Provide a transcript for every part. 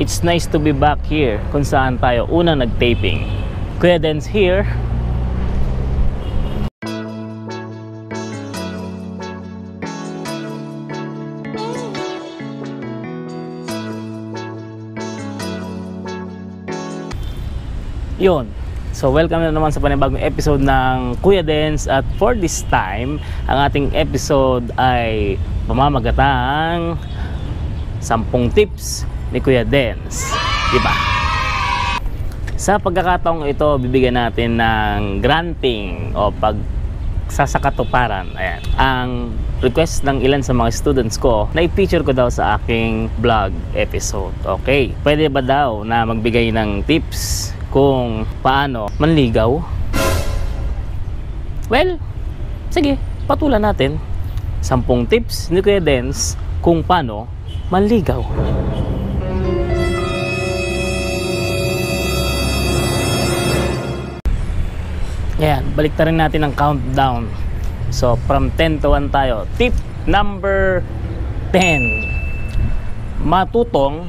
It's nice to be back here kung saan tayo unang nag-taping. Kuya Dens here. Yun. So welcome na naman sa panibagong episode ng Kuya Dens at for this time, ang ating episode ay pamamagatang 10 tips ni Kuya Dens. Diba? Sa pagkakataong ito, bibigyan natin ng granting o pag sasakatuparan. Ayan. Ang request ng ilan sa mga students ko na i-feature ko daw sa aking vlog episode. Okay. Pwede ba daw na magbigay ng tips kung paano manligaw? Well, sige, patulan natin. 10 tips ni Kuya Dens kung paano manligaw. Yan, balik rin natin ang countdown. So, from 10 to 1 tayo. Tip number 10. Matutong,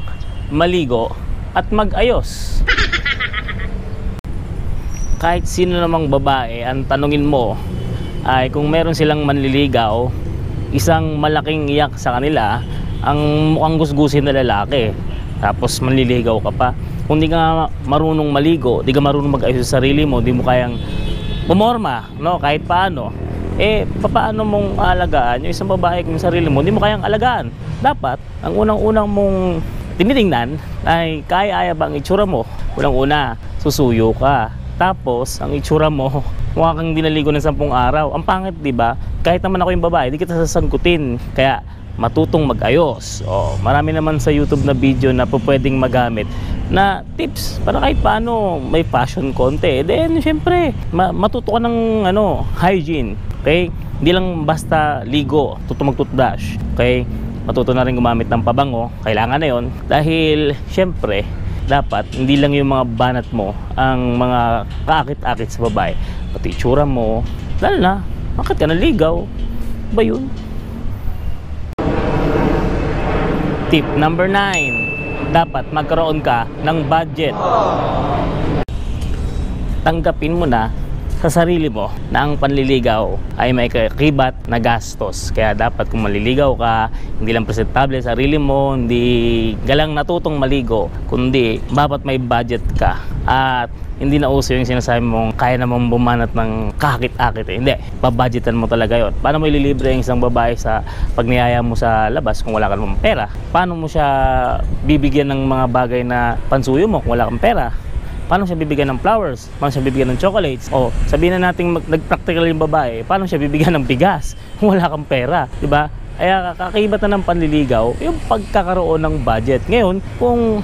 maligo, at mag-ayos. Kahit sino namang babae, ang tanungin mo ay kung meron silang manliligaw, isang malaking iyak sa kanila, ang mukhang gusgusin na lalaki. Tapos manliligaw ka pa. Kung di ka marunong maligo, di ka marunong mag-ayos sa sarili mo, di mo kayang pumorma, no? Kahit paano. Eh, paano mong alagaan yung isang babae kung sarili mo, hindi mo kayang alagaan. Dapat, ang unang-unang mong tinitingnan ay kaya-aya ba ang itsura mo? Unang-una, susuyo ka. Tapos, ang itsura mo, mukha kang dinaligo ng sampung araw. Ang pangit, di ba? Kahit naman ako yung babae, di kita sasangkutin. Kaya, matutong mag-ayos. O, marami naman sa YouTube na video na po pwedeng magamit na tips para kahit paano may fashion konti. Then, syempre, ma- matuto ka ng ano, hygiene. Okay? Hindi lang basta ligo, tuto mag-toothbrush. Okay? Matuto na rin gumamit ng pabango. Kailangan na yon Dahil, syempre, dapat hindi lang yung mga banat mo ang mga kaakit-akit sa babae. Pati itsura mo. Lalo na, bakit ka naligaw? Ba yun? Tip number 9. Dapat magkaroon ka ng budget. Tanggapin mo na sa sarili mo na ang panliligaw ay may kibat na gastos. Kaya dapat kung maliligaw ka, hindi lang presentable sa sarili mo, hindi galang natutong maligo, kundi dapat may budget ka. At hindi na uso yung sinasabi mong kaya namang bumanat ng kakit-akit eh. Hindi, babudgetan mo talaga yon. Paano mo ililibre yung isang babae sa pagniyaya mo sa labas kung wala ka namang pera? Paano mo siya bibigyan ng mga bagay na pansuyo mo kung wala kang pera? Paano siya bibigyan ng flowers? Paano siya bibigyan ng chocolates? O sabihin na natin nag-practical yung babae, paano siya bibigyan ng bigas wala kang pera? 'Di ba? Kaya kakaiba na ng panliligaw yung pagkakaroon ng budget. Ngayon, kung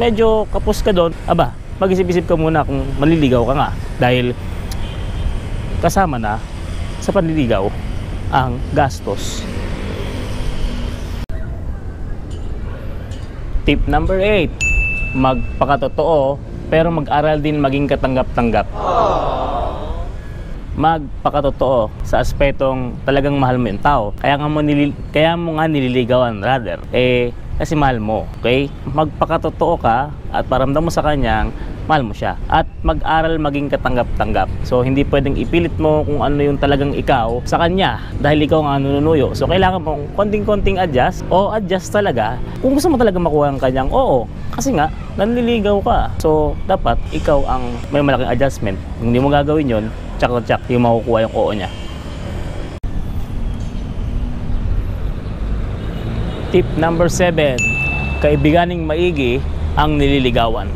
medyo kapos ka doon, aba, mag-isip-isip ka muna kung manliligaw ka nga dahil kasama na sa panliligaw ang gastos. Tip number 8, magpakatotoo pero mag-aral din maging katanggap-tanggap. Magpakatotoo sa aspetong talagang mahal mo yung tao. Kaya, nga mo, nilil- kaya mo nga nililigawan rather. Eh, kasi mahal mo. Okay? Magpakatotoo ka at paramdam mo sa kanyang mahal mo siya. At mag-aral maging katanggap-tanggap. So, hindi pwedeng ipilit mo kung ano yung talagang ikaw sa kanya dahil ikaw ang nanunuyo. So, kailangan mong konting-konting adjust o adjust talaga. Kung gusto mo talaga makuha ang kanyang oo. Kasi nga, nanliligaw ka. So, dapat ikaw ang may malaking adjustment. Kung hindi mo gagawin yon tsak-tsak yung makukuha yung oo niya. Tip number 7. Kaibiganing maigi ang nililigawan.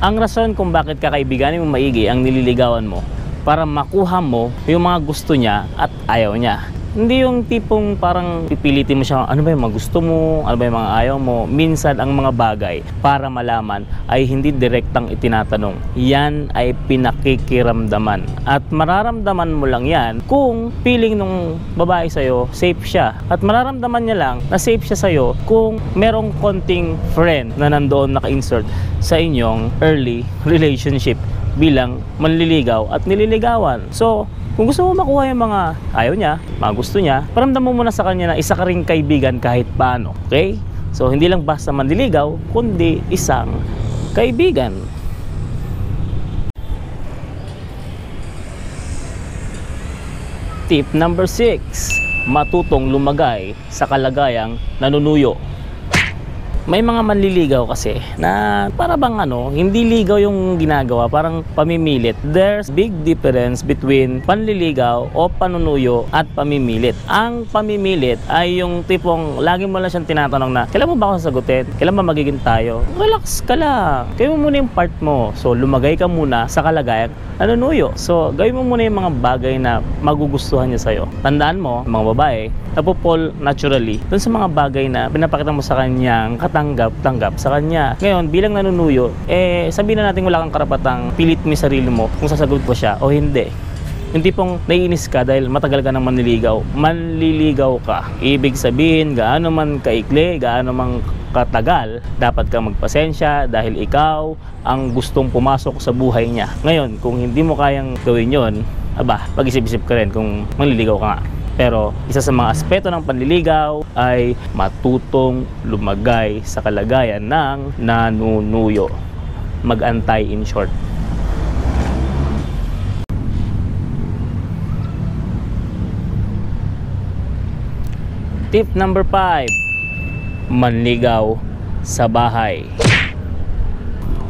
Ang rason kung bakit kakaibiganin mo maigi ang nililigawan mo para makuha mo yung mga gusto niya at ayaw niya. Hindi yung tipong parang pipilitin mo siya, ano ba yung mga gusto mo, ano ba yung mga ayaw mo. Minsan ang mga bagay para malaman ay hindi direktang itinatanong. Yan ay pinakikiramdaman. At mararamdaman mo lang yan kung feeling nung babae sa'yo, safe siya. At mararamdaman niya lang na safe siya sa'yo kung merong konting friend na nandoon naka-insert sa inyong early relationship bilang manliligaw at nililigawan. So, Kung gusto mo makuha yung mga ayaw niya, mga gusto niya, paramdam mo muna sa kanya na isa ka ring kaibigan kahit paano. Okay? So, hindi lang basta manliligaw, kundi isang kaibigan. Tip number 6, matutong lumagay sa kalagayang nanunuyo. May mga manliligaw kasi na para bang ano, hindi ligaw yung ginagawa, parang pamimilit. There's big difference between panliligaw o panunuyo at pamimilit. Ang pamimilit ay yung tipong lagi mo lang siyang tinatanong na, kailan mo ba ako sasagutin? Kailan ba magiging tayo? Relax ka lang. Gawin mo muna yung part mo. So, lumagay ka muna sa kalagayan nanunuyo. So, gawin mo muna yung mga bagay na magugustuhan niya sa'yo. Tandaan mo, mga babae, napupol naturally dun sa mga bagay na pinapakita mo sa kanyang katanggap-tanggap sa kanya. Ngayon, bilang nanunuyo, eh, sabihin na natin wala kang karapatang pilit mo sarili mo kung sasagot ko siya o hindi. Yung tipong naiinis ka dahil matagal ka nang manliligaw, manliligaw ka. Ibig sabihin, gaano man kaikli, gaano man katagal, dapat ka magpasensya dahil ikaw ang gustong pumasok sa buhay niya. Ngayon, kung hindi mo kayang gawin yon, aba, pag-isip-isip ka rin kung manliligaw ka nga. Pero isa sa mga aspeto ng panliligaw ay matutong lumagay sa kalagayan ng nanunuyo. Mag-antay in short. Tip number 5. Manligaw sa bahay.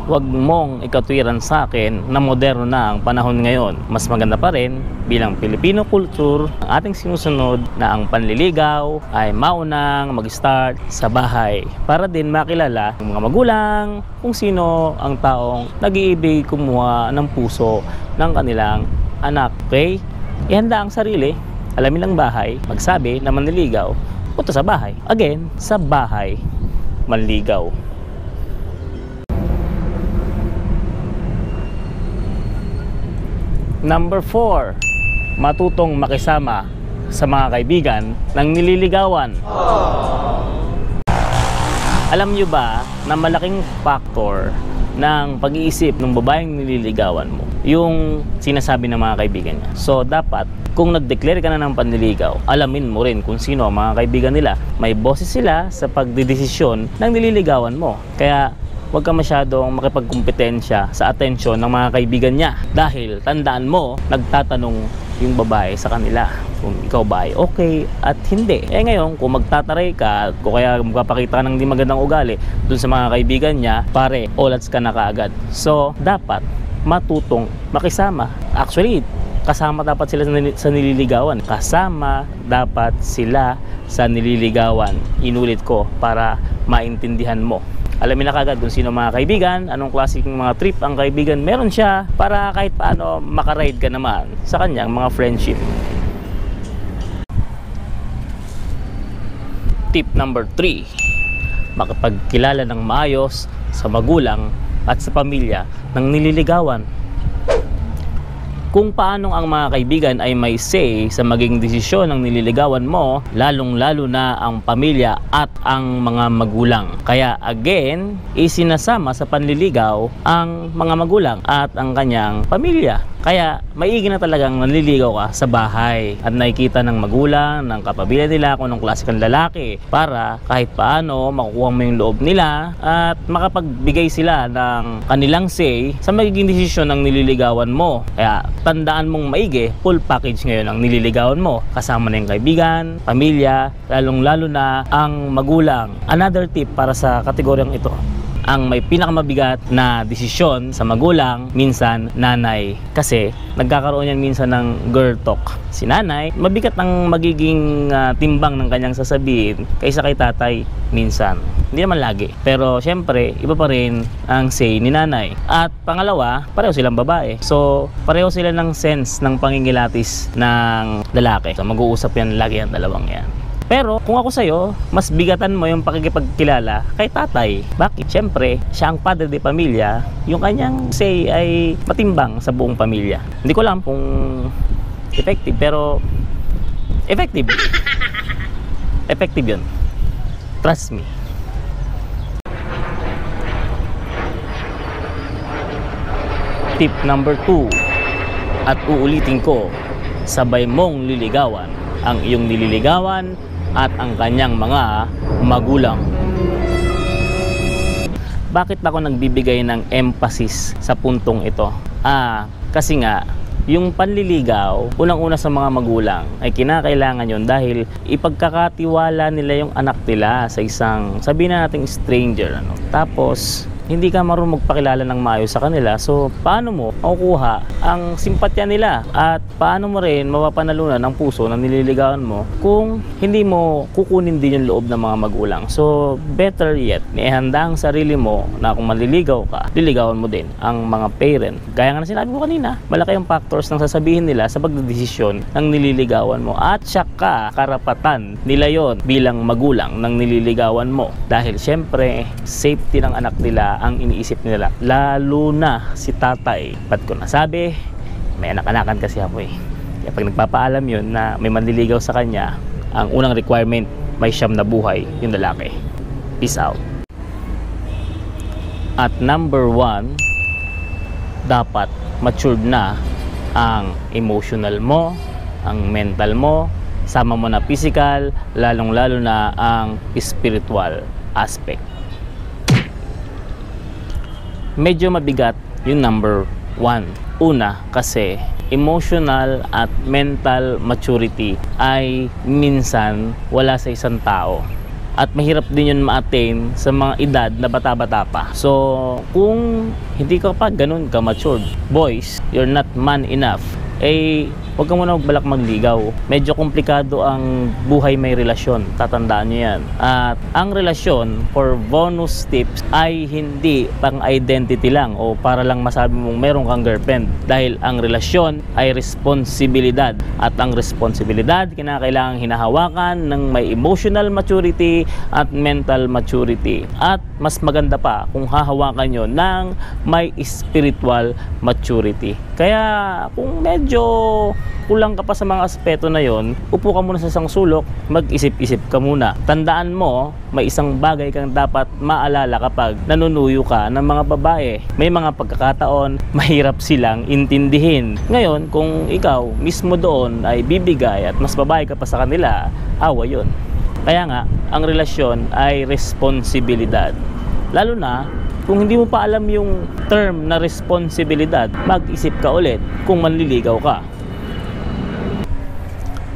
Huwag mong ikatwiran sa akin na moderno na ang panahon ngayon. Mas maganda pa rin bilang Filipino culture ang ating sinusunod na ang panliligaw ay maunang mag-start sa bahay para din makilala ng mga magulang kung sino ang taong nag-iibig kumuha ng puso ng kanilang anak. Okay? Ihanda ang sarili alamin ang bahay, magsabi na manliligaw, punta sa bahay. Again, sa bahay, manligaw. Number 4, matutong makisama sa mga kaibigan ng nililigawan. Alam nyo ba na malaking factor ng pag-iisip ng babaeng nililigawan mo yung sinasabi ng mga kaibigan niya. So, dapat kung nag-declare ka na ng panliligaw, alamin mo rin kung sino ang mga kaibigan nila. May boses sila sa pagdidesisyon ng nililigawan mo. Kaya huwag ka masyadong makipagkumpetensya sa atensyon ng mga kaibigan niya. Dahil tandaan mo, nagtatanong yung babae sa kanila kung ikaw ba ay okay at hindi. Eh ngayon, kung magtataray ka, kung kaya magpapakita ka ng hindi magandang ugali dun sa mga kaibigan niya, pare, olats ka na kaagad. So, dapat matutong makisama. Actually, kasama dapat sila sa nililigawan. Kasama dapat sila sa nililigawan. Inulit ko para maintindihan mo. Alamin na kagad kung sino mga kaibigan, anong klaseng mga trip ang kaibigan meron siya para kahit paano makaride ka naman sa kanyang mga friendship. Tip number 3. Makapagkilala ng maayos sa magulang at sa pamilya ng nililigawan kung paano ang mga kaibigan ay may say sa maging desisyon ng nililigawan mo, lalong-lalo na ang pamilya at ang mga magulang. Kaya again, isinasama sa panliligaw ang mga magulang at ang kanyang pamilya. Kaya maigi na talagang nanliligaw ka sa bahay at nakikita ng magulang, ng kapamilya nila kung anong klase kang lalaki para kahit paano makukuha mo yung loob nila at makapagbigay sila ng kanilang say sa magiging desisyon ng nililigawan mo. Kaya tandaan mong maigi, full package ngayon ang nililigawan mo. Kasama na yung kaibigan, pamilya, lalong-lalo na ang magulang. Another tip para sa kategoryang ito ang may pinakamabigat na desisyon sa magulang, minsan nanay. Kasi nagkakaroon yan minsan ng girl talk. Si nanay, mabigat ang magiging uh, timbang ng kanyang sasabihin kaysa kay tatay minsan. Hindi naman lagi. Pero syempre, iba pa rin ang say ni nanay. At pangalawa, pareho silang babae. So, pareho sila ng sense ng pangingilatis ng lalaki. So, mag-uusap yan lagi ang dalawang yan. Pero kung ako sa'yo, mas bigatan mo yung pakikipagkilala kay tatay. Bakit? Siyempre, siya ang padre de pamilya, yung kanyang say ay matimbang sa buong pamilya. Hindi ko alam kung effective, pero effective. effective yun. Trust me. Tip number 2 at uulitin ko sabay mong liligawan ang iyong nililigawan at ang kanyang mga magulang. Bakit ako nagbibigay ng emphasis sa puntong ito? Ah, kasi nga, yung panliligaw, unang-una sa mga magulang, ay kinakailangan yon dahil ipagkakatiwala nila yung anak nila sa isang, sabihin na natin stranger. Ano? Tapos, hindi ka marunong magpakilala ng maayos sa kanila. So, paano mo makukuha ang simpatya nila? At paano mo rin mapapanalunan ang puso na nililigawan mo kung hindi mo kukunin din yung loob ng mga magulang? So, better yet, ihanda ang sarili mo na kung maliligaw ka, liligawan mo din ang mga parent. Gaya nga na sinabi ko kanina, malaki ang factors ng sasabihin nila sa pagdedesisyon ng nililigawan mo. At saka, karapatan nila yon bilang magulang ng nililigawan mo. Dahil syempre, safety ng anak nila ang iniisip nila. Lalo na si tatay. Ba't ko nasabi? May anak-anakan kasi ako eh. Kaya pag nagpapaalam yun na may manliligaw sa kanya, ang unang requirement, may siyam na buhay, yung lalaki. Peace out. At number one, dapat matured na ang emotional mo, ang mental mo, sama mo na physical, lalong-lalo na ang spiritual aspect medyo mabigat yung number one. Una, kasi emotional at mental maturity ay minsan wala sa isang tao. At mahirap din yun ma-attain sa mga edad na bata-bata pa. So, kung hindi ka pa ganun ka matured, boys, you're not man enough, eh huwag ka muna magbalak magligaw. Medyo komplikado ang buhay may relasyon. Tatandaan nyo yan. At ang relasyon for bonus tips ay hindi pang identity lang o para lang masabi mong meron kang girlfriend. Dahil ang relasyon ay responsibilidad. At ang responsibilidad kinakailangan hinahawakan ng may emotional maturity at mental maturity. At mas maganda pa kung hahawakan nyo ng may spiritual maturity. Kaya kung medyo kulang ka pa sa mga aspeto na yon, upo ka muna sa isang sulok, mag-isip-isip ka muna. Tandaan mo, may isang bagay kang dapat maalala kapag nanunuyo ka ng mga babae. May mga pagkakataon, mahirap silang intindihin. Ngayon, kung ikaw mismo doon ay bibigay at mas babae ka pa sa kanila, awa yon. Kaya nga, ang relasyon ay responsibilidad. Lalo na kung hindi mo pa alam yung term na responsibilidad, mag-isip ka ulit kung manliligaw ka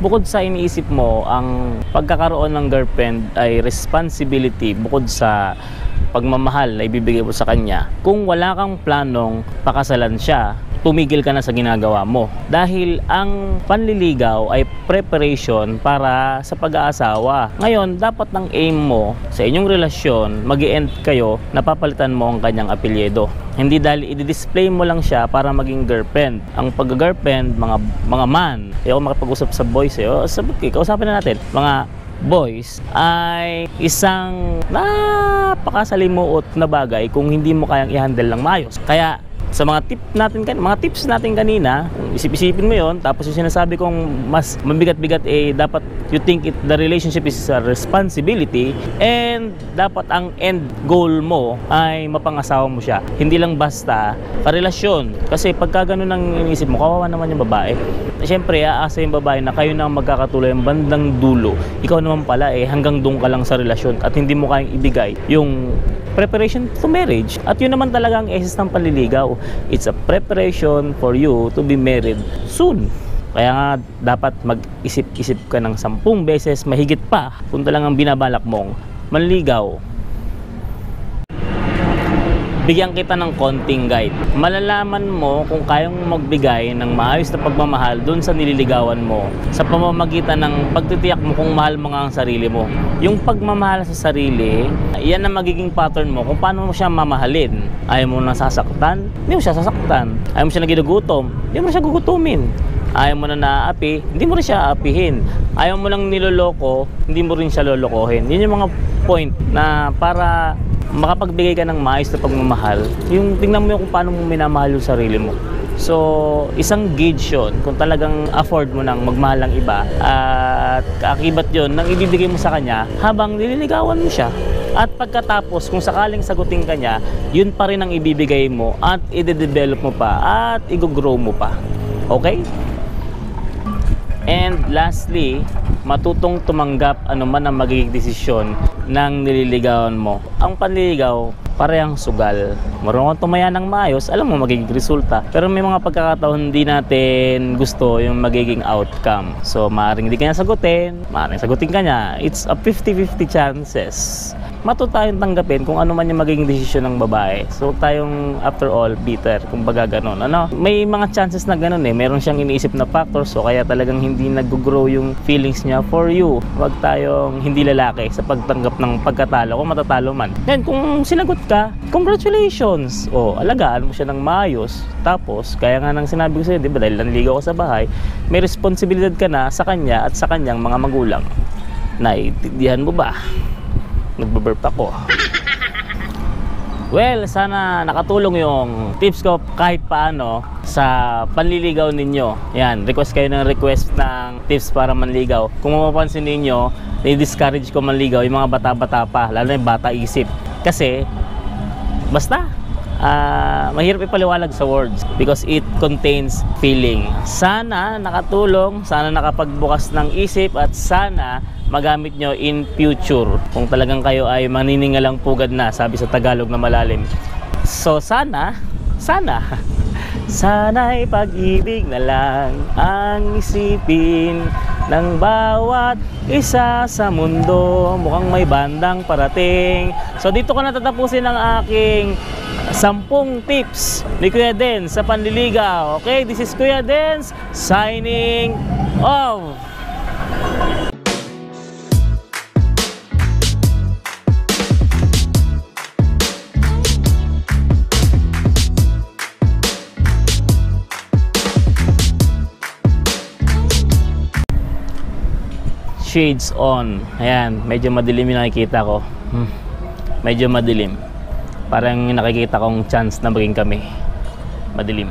bukod sa iniisip mo, ang pagkakaroon ng girlfriend ay responsibility bukod sa pagmamahal na ibibigay mo sa kanya. Kung wala kang planong pakasalan siya, tumigil ka na sa ginagawa mo. Dahil ang panliligaw ay preparation para sa pag-aasawa. Ngayon, dapat ang aim mo sa inyong relasyon, mag end kayo, napapalitan mo ang kanyang apelyido. Hindi dahil i-display mo lang siya para maging girlfriend. Ang pag-girlfriend, mga mga man, ayaw makapag-usap sa boys eh. O, sabi, kausapin na natin, mga boys ay isang napakasalimuot na bagay kung hindi mo kayang i-handle ng maayos. Kaya sa mga tip natin kan mga tips natin kanina, isip-isipin mo 'yon tapos yung sinasabi kong mas mabigat-bigat eh dapat you think it the relationship is a responsibility and dapat ang end goal mo ay mapangasawa mo siya. Hindi lang basta karelasyon kasi pagka ganun ang iniisip mo, kawawa naman yung babae. Siyempre, aasa yung babae na kayo na magkakatuloy ang bandang dulo. Ikaw naman pala eh hanggang doon ka lang sa relasyon at hindi mo kayang ibigay yung preparation to marriage. At yun naman talaga ang essence ng panliligaw. It's a preparation for you to be married soon. Kaya nga dapat mag-isip-isip ka ng sampung beses mahigit pa kung talagang binabalak mong manligaw bigyan kita ng konting guide. Malalaman mo kung kayang magbigay ng maayos na pagmamahal doon sa nililigawan mo sa pamamagitan ng pagtitiyak mo kung mahal mo nga ang sarili mo. Yung pagmamahal sa sarili, yan ang magiging pattern mo kung paano mo siya mamahalin. Ayaw mo na sasaktan, hindi mo siya sasaktan. Ayaw mo siya naginugutom, hindi mo siya gugutumin ayaw mo na naaapi, hindi mo rin siya aapihin. Ayaw mo lang niloloko, hindi mo rin siya lolokohin. Yun yung mga point na para makapagbigay ka ng maayos na pagmamahal, yung tingnan mo yung kung paano mo minamahal yung sarili mo. So, isang gauge yun kung talagang afford mo nang magmahal ng iba at kaakibat yun nang ibibigay mo sa kanya habang nililigawan mo siya. At pagkatapos, kung sakaling sagutin ka niya, yun pa rin ang ibibigay mo at i-develop mo pa at i-grow mo pa. Okay? And lastly, matutong tumanggap anuman ang magiging desisyon ng nililigawan mo. Ang panliligaw, parehang sugal. Marunong tumaya ng maayos, alam mo magiging resulta. Pero may mga pagkakataon hindi natin gusto yung magiging outcome. So, maaaring hindi kanya sagutin, maaaring sagutin ka niya. It's a 50-50 chances matuto tayong tanggapin kung ano man yung magiging desisyon ng babae. So, tayong after all bitter, kung baga ganun. Ano? May mga chances na ganun eh. Meron siyang iniisip na factors so kaya talagang hindi nag-grow yung feelings niya for you. Huwag tayong hindi lalaki sa pagtanggap ng pagkatalo kung matatalo man. Then, kung sinagot ka, congratulations! O, alagaan mo siya ng maayos. Tapos, kaya nga nang sinabi ko sa'yo, di ba, dahil nanligaw ka sa bahay, may responsibilidad ka na sa kanya at sa kanyang mga magulang. Naiintindihan mo ba? nagbaburp ako well sana nakatulong yung tips ko kahit paano sa panliligaw ninyo. Yan request kayo ng request ng tips para manligaw. Kung mapapansin ninyo ni-discourage ko manligaw yung mga bata-bata pa lalo na yung bata isip. Kasi basta uh, mahirap ipaliwalag sa words because it contains feeling. Sana nakatulong, sana nakapagbukas ng isip at sana magamit nyo in future. Kung talagang kayo ay maniningalang pugad na sabi sa Tagalog na malalim. So sana sana sana'y pag-ibig na lang ang isipin ng bawat isa sa mundo. Mukhang may bandang parating. So dito ko natatapusin ang aking sampung tips ni Kuya Dens sa panliligaw. Okay this is Kuya Dens signing off shades on. Ayan, medyo madilim yung nakikita ko. Hmm. Medyo madilim. Parang nakikita kong chance na maging kami. Madilim.